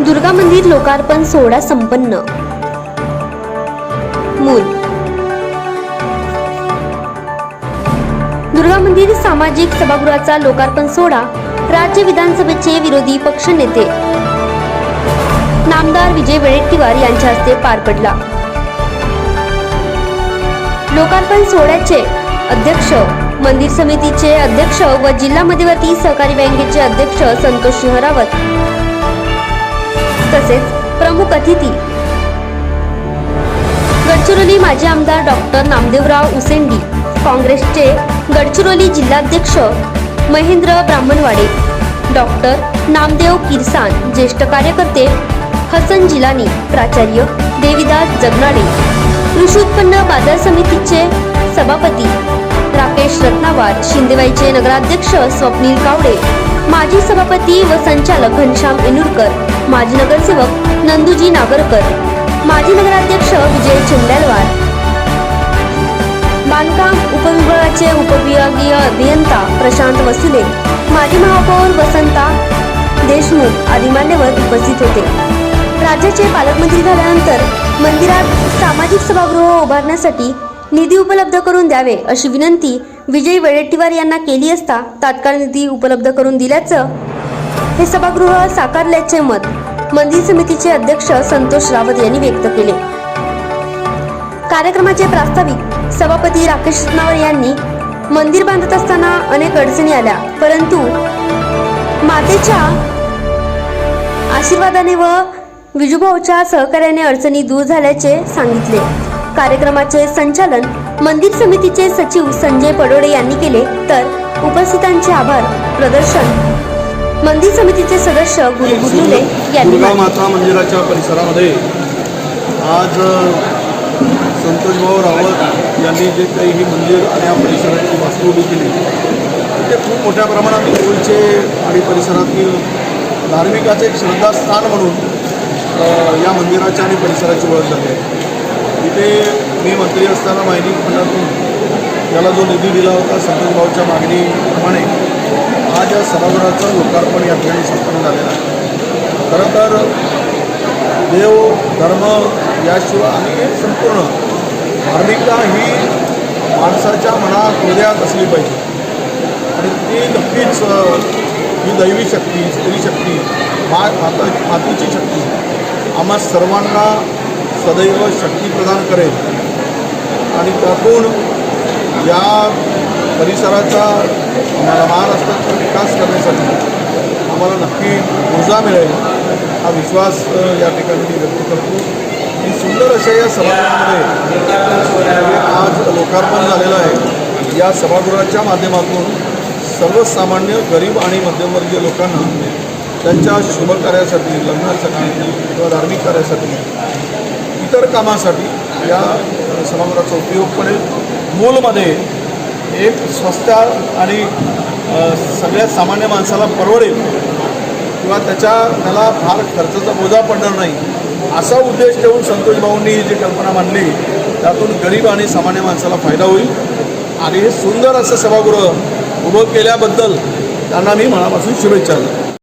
दुर्गा मंदिर लोकार्पण सोहळा संपन्न. मूल. दुर्गा मंदिर सामाजिक सभागृहाचा लोकार्पण सोहळा राज्य विधानसभेचे विरोधी पक्षनेते नामदार विजय वडेट्टीवार यांच्या हस्ते पार पडला. लोकार्पण सोहळ्याचे अध्यक्ष मंदिर समितीचे अध्यक्ष व जिल्हा मध्यवर्ती सहकारी बँकेचे अध्यक्ष संतोष सिंह रावत. तसेच प्रमुख अतिथी. गडचिरोली माजी आमदार डॉक्टर नामदेवराव उसेंडी काँग्रेसचे गडचिरोली जिल्हाध्यक्ष महेंद्र ब्राह्मणवाडे डॉक्टर नामदेव किरसान ज्येष्ठ कार्यकर्ते हसन जिलानी प्राचार्य देविदास जगनाडे कृषी उत्पन्न बाजार समितीचे सभापती राकेश रत्नावार शिंदेवाईचे नगराध्यक्ष स्वप्नील कावडे माजी सभापती व संचालक घनश्याम इनुरकर माजी नगरसेवक नंदूजी नागरकर माजी नगराध्यक्ष विजय चिंडलवार बांधकाम उपविभागाचे उपविभागीय अभियंता प्रशांत वसुले माजी महापौर वसंता देशमुख आदी मान्यवर उपस्थित होते. राज्याचे पालकमंत्री झाल्यानंतर मंदिरात सामाजिक सभागृह उभारण्यासाठी निधी उपलब्ध करून द्यावे अशी विनंती विजय वडेट्टीवार यांना केली असता तात्काळ निधी उपलब्ध करून दिल्याचं हे सभागृह साकारल्याचे मत मंदिर समितीचे अध्यक्ष संतोष रावत यांनी व्यक्त केले. कार्यक्रमाचे प्रास्ताविक सभापती राकेश नावर यांनी मंदिर बांधत असताना अनेक अडचणी आल्या परंतु मातेच्या आशीर्वादाने व विजुभाऊच्या सहकार्याने अडचणी दूर झाल्याचे सांगितले. कार्यक्रमाचे संचालन मंदिर समितीचे सचिव संजय पडोडे यांनी केले तर उपस्थितांचे आभार प्रदर्शन मंदिर समितीचे सदस्य गुरु गुरुले यांनी. माता मंदिराच्या परिसरामध्ये आज संतोषभाऊ रावत यांनी जे काही ही मंदिर आणि या परिसराची वास्तू उभी केली ते खूप मोठ्या प्रमाणात मूळचे आणि परिसरातील धार्मिकाचे एक श्रद्धास्थान म्हणून या मंदिराच्या आणि परिसराची ओळख झाली आहे इथे मी मंत्री असताना माहिती फंडातून त्याला जो निधी दिला होता संतोषभाऊच्या मागणीप्रमाणे आज या सभागृहाचं लोकार्पण या ठिकाणी संपन्न झालेलं आहे. खरं तर देव धर्म याशिवाय आणि संपूर्ण धार्मिकता ही माणसाच्या मनात हृदयात असली पाहिजे. आणि ती नक्कीच ही दैवी शक्ती स्त्री शक्ती मा माता मातीची शक्ती आम्हा सर्वांना सदैव शक्ती प्रदान करेल. आणि त्यातून या परिसराचा आम्हाला महाराष्ट्राचा विकास करण्यासाठी आम्हाला नक्की ऊर्जा मिळेल हा विश्वास या ठिकाणी मी व्यक्त करतो. की सुंदर अशा या सभागृहामध्ये आज लोकार्पण झालेलं आहे या सभागृहाच्या माध्यमातून सर्वसामान्य गरीब आणि मध्यमवर्गीय लोकांना त्यांच्या शुभकार्यासाठी लग्नासाठी किंवा धार्मिक कार्यासाठी इतर कामासाठी या सभागृहाचा उपयोग पडेल. मूलमध्ये एक स्वस्त आणि सगळ्यात सगळ्या सामान्य माणसाला परवडेल किंवा त्याच्या त्याला फार खर्चाचा बोजा पडणार नाही असा उद्देश ठेवून संतोष भाऊंनी ही जी कल्पना मांडली त्यातून गरीब आणि सामान्य माणसाला फायदा होईल. आणि हे सुंदर असं सभागृह उभं केल्याबद्दल त्यांना मी मनापासून शुभेच्छा देतो.